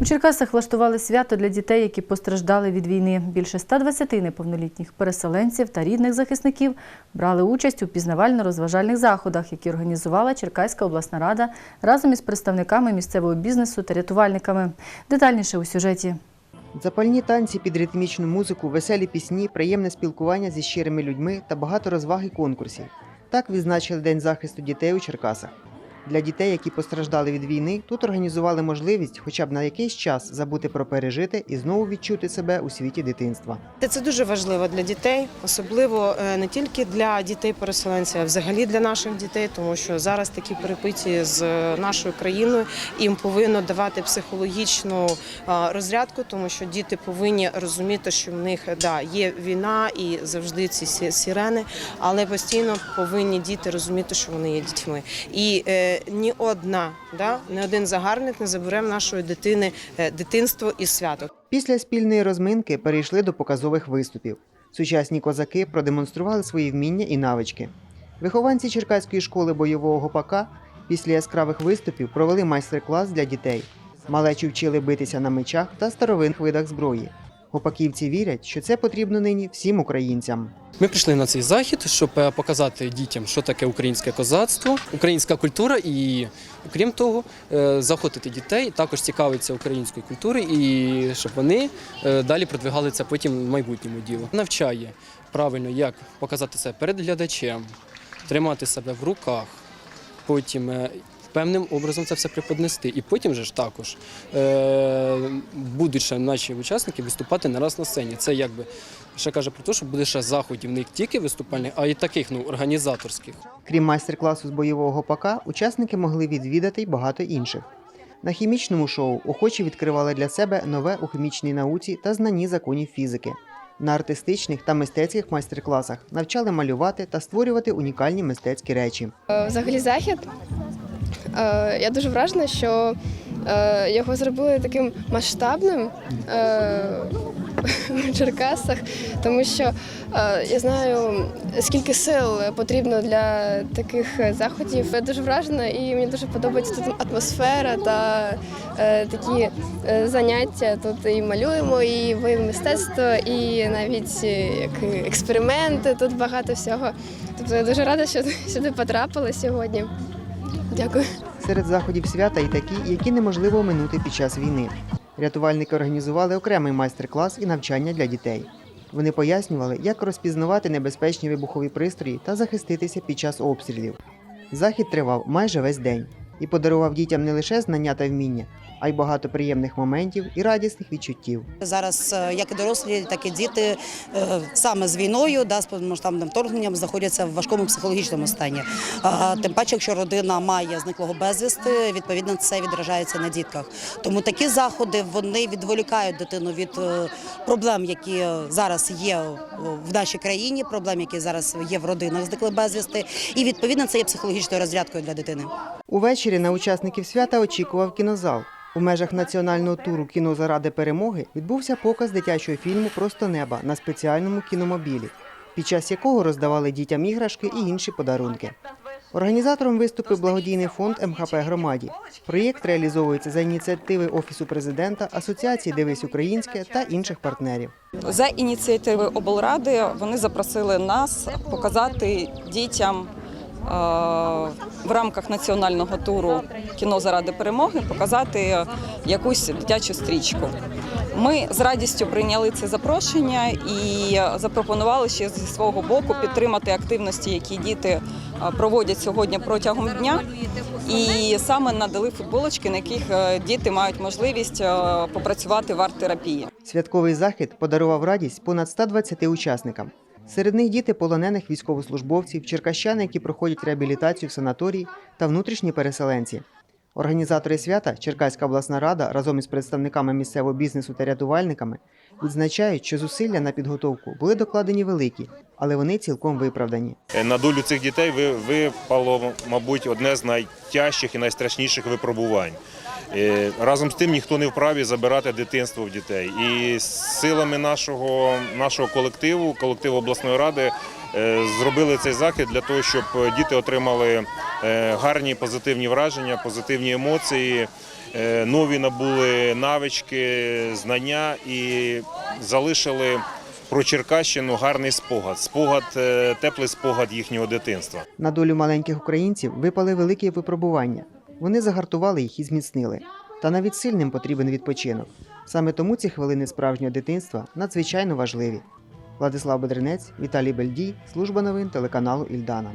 У Черкасах влаштували свято для дітей, які постраждали від війни. Більше 120 неповнолітніх переселенців та рідних захисників брали участь у пізнавально-розважальних заходах, які організувала Черкаська обласна рада разом із представниками місцевого бізнесу та рятувальниками. Детальніше у сюжеті. Запальні танці під ритмічну музику, веселі пісні, приємне спілкування зі щирими людьми та багато розваг і конкурсів. Так відзначили День захисту дітей у Черкасах. Для дітей, які постраждали від війни, тут організували можливість хоча б на якийсь час забути про пережите і знову відчути себе у світі дитинства. Це дуже важливо для дітей, особливо е, не тільки для дітей-переселенців, а взагалі для наших дітей, тому що зараз такі перепиті з е, нашою країною їм повинно давати психологічну е, розрядку, тому що діти повинні розуміти, що в них да, є війна і завжди ці сі- сирени, але постійно повинні діти розуміти, що вони є дітьми. І ні одна, да, ні один загарбник не забере в нашої дитини е, дитинство і свято. Після спільної розминки перейшли до показових виступів. Сучасні козаки продемонстрували свої вміння і навички. Вихованці Черкаської школи бойового гопака після яскравих виступів провели майстер-клас для дітей. Малечі вчили битися на мечах та старовинних видах зброї. Гопаківці вірять, що це потрібно нині всім українцям. Ми прийшли на цей захід, щоб е, показати дітям, що таке українське козацтво, українська культура, і крім того, е, заохотити дітей, також цікавитися українською культурою, і щоб вони е, далі продвигали це потім в майбутньому діло. Навчає правильно, як показати себе перед глядачем, тримати себе в руках, потім. Певним образом це все преподнести. І потім же ж також, е, будуть ще наші учасники виступати не раз на сцені. Це якби ще каже про те, що буде ще заходів не тільки виступальних, а й таких ну, організаторських. Крім майстер-класу з бойового гопака, учасники могли відвідати й багато інших. На хімічному шоу охочі відкривали для себе нове у хімічній науці та знанні законів фізики. На артистичних та мистецьких майстер-класах навчали малювати та створювати унікальні мистецькі речі. Е, Взагалі захід. Е, Я дуже вражена, що е, його зробили таким масштабним е, в Черкасах, тому що я знаю, скільки сил потрібно для таких заходів. Я дуже вражена і мені дуже подобається тут атмосфера та такі заняття. Тут і малюємо, і виявимо мистецтво, і навіть як експерименти. Тут багато всього. Тобто я дуже рада, що сюди потрапила сьогодні. Дякую. Серед заходів свята і такі, які неможливо оминути під час війни. Рятувальники організували окремий майстер-клас і навчання для дітей. Вони пояснювали, як розпізнавати небезпечні вибухові пристрої та захиститися під час обстрілів. Захід тривав майже весь день і подарував дітям не лише знання та вміння, а й багато приємних моментів і радісних відчуттів. Зараз е, як і дорослі, так і діти е, саме з війною, да, з повномасштабним вторгненням знаходяться в важкому психологічному стані. Тим паче, якщо родина має зниклого безвісти, відповідно це відражається на дітках. Тому такі заходи вони відволікають дитину від е, проблем, які зараз є в нашій країні, проблем, які зараз є в родинах зниклих безвісти, і відповідно це є психологічною розрядкою для дитини. Увечері на учасників свята очікував кінозал. У межах національного туру кіно заради перемоги відбувся показ дитячого фільму Просто неба на спеціальному кіномобілі, під час якого роздавали дітям іграшки і інші подарунки. Організатором виступив благодійний фонд МХП громаді. Проєкт реалізовується за ініціативи Офісу президента, Асоціації Дивись Українське та інших партнерів. За ініціативи облради вони запросили нас показати дітям в рамках національного туру кіно заради перемоги, показати якусь дитячу стрічку. Ми з радістю прийняли це запрошення і запропонували ще зі свого боку підтримати активності, які діти е, проводять сьогодні протягом дня. І саме надали футболочки, на яких е, діти мають можливість е, попрацювати в арт-терапії. Святковий захід подарував радість понад 120 учасникам. Серед них діти полонених військовослужбовців, черкащани, які проходять реабілітацію в санаторії та внутрішні переселенці. Організатори свята, Черкаська обласна рада разом із представниками місцевого бізнесу та рятувальниками відзначають, що зусилля на підготовку були докладені великі, але вони цілком виправдані. Е, На долю цих дітей ви- випало, мабуть, одне з найтяжчих і найстрашніших випробувань. Е, Разом з тим ніхто не вправі забирати дитинство в дітей. І силами нашого, нашого колективу, колективу обласної ради, е, зробили цей захід для того, щоб діти отримали гарні позитивні враження, позитивні емоції. Е, нові набули навички, знання і залишили про Черкащину гарний спогад, спогад, е, теплий спогад їхнього дитинства. На долю маленьких українців випали великі випробування. Вони загартували їх і зміцнили. Та навіть сильним потрібен відпочинок. Саме тому ці хвилини справжнього дитинства надзвичайно важливі. Владислав Бедренець, Віталій Бельдій, служба новин телеканалу Ільдана.